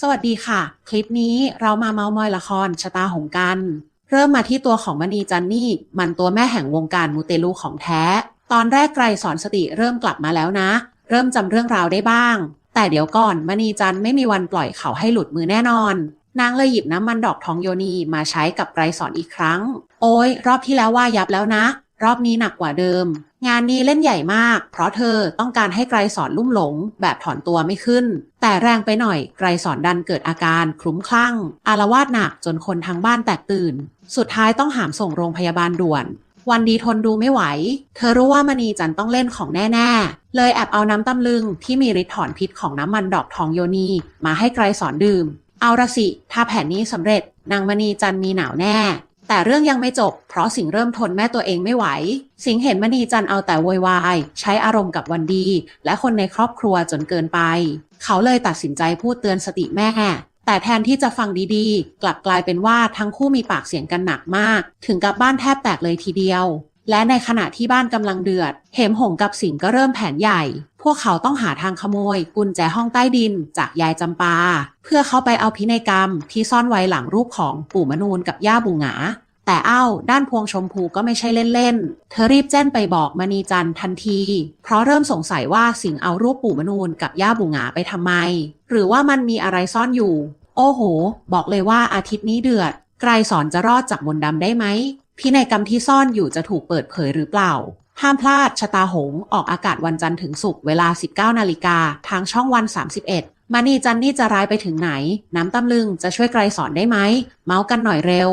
สวัสดีค่ะ คลิปนี้เรามาเมาส์มอยละครชะตาหงกัน เริ่มมาที่ตัวของมณีจันนี่ มันตัวแม่แห่งวงการมูเตลูของแท้ ตอนแรกไกรสอนสติเริ่มกลับมาแล้วนะ เริ่มจำเรื่องราวได้บ้าง แต่เดี๋ยวก่อนมณีจันไม่มีวันปล่อยเขาให้หลุดมือแน่นอน นางเลยหยิบน้ำมันดอกทองโยนีมาใช้กับไกรสอนอีกครั้ง โอ้ยรอบที่แล้วว่ายับแล้วนะ รอบนี้หนักกว่าเดิม งานนี้เล่นใหญ่มาก เพราะเธอต้องการให้ไกรสอนลุ่มหลง แบบถอนตัวไม่ขึ้น แต่แรงไปหน่อย ไกรสอนดันเกิดอาการคลุ้มคลั่ง อารวาสหนักจนคนทั้งบ้านแตกตื่น สุดท้ายต้องหามส่งโรงพยาบาลด่วน วันดีทนดูไม่ไหว เธอรู้ว่ามณีจันต้องเล่นของแน่ๆ เลยแอบเอาน้ำตำลึงที่มีฤทธิ์ถอนพิษของน้ำมันดอกทองโยนีมาให้ไกรสอนดื่ม เอาละสิ ถ้าแผนนี้สำเร็จ นางมณีจันมีหนาวแน่ แต่เรื่องยังไม่จบ เพราะสิงเริ่มทนแม่ตัวเองไม่ไหว สิงเห็นมณีจันเอาแต่โวยวาย ใช้อารมณ์กับวันดี และคนในครอบครัวจนเกินไป เขาเลยตัดสินใจพูดเตือนสติแม่ แต่แทนที่จะฟังดีๆ กลับกลายเป็นว่าทั้งคู่มีปากเสียงกันหนักมาก ถึงกับบ้านแทบแตกเลยทีเดียว และในขณะที่บ้านกำลังเดือด เหมหงกับสิงห์ก็เริ่มแผนใหญ่ พวกเขาต้องหาทางขโมย กุญแจห้องใต้ดินจากยายจำปา เพื่อเข้าไปเอาพินัยกรรมที่ซ่อนไว้หลังรูปของปู่มนูนกับย่าบุงหงา แต่เอ้าด้านพวงชมพูก็ไม่ใช่เล่นๆ เธอรีบแจ้งไปบอกมณีจันทันที เพราะเริ่มสงสัยว่าสิงห์เอารูปปู่มนูนกับย่าบุงหงาไปทำไม หรือว่ามันมีอะไรซ่อนอยู่ โอ้โห บอกเลยว่าอาทิตย์นี้เดือดไกรสอนจะรอดจากมนต์ดำได้ไหม พินัยกรรมที่ซ่อนอยู่จะถูกเปิดเผยหรือเปล่า ห้ามพลาดชะตาหง ออกอากาศวันจันทร์ถึงศุกร์เวลา 19 นาฬิกา ทางช่องวัน 31 มานี่จันนี่จะร้ายไปถึงไหน น้ำตำลึงจะช่วยไกรสอนได้ไหม เมาส์กันหน่อยเร็ว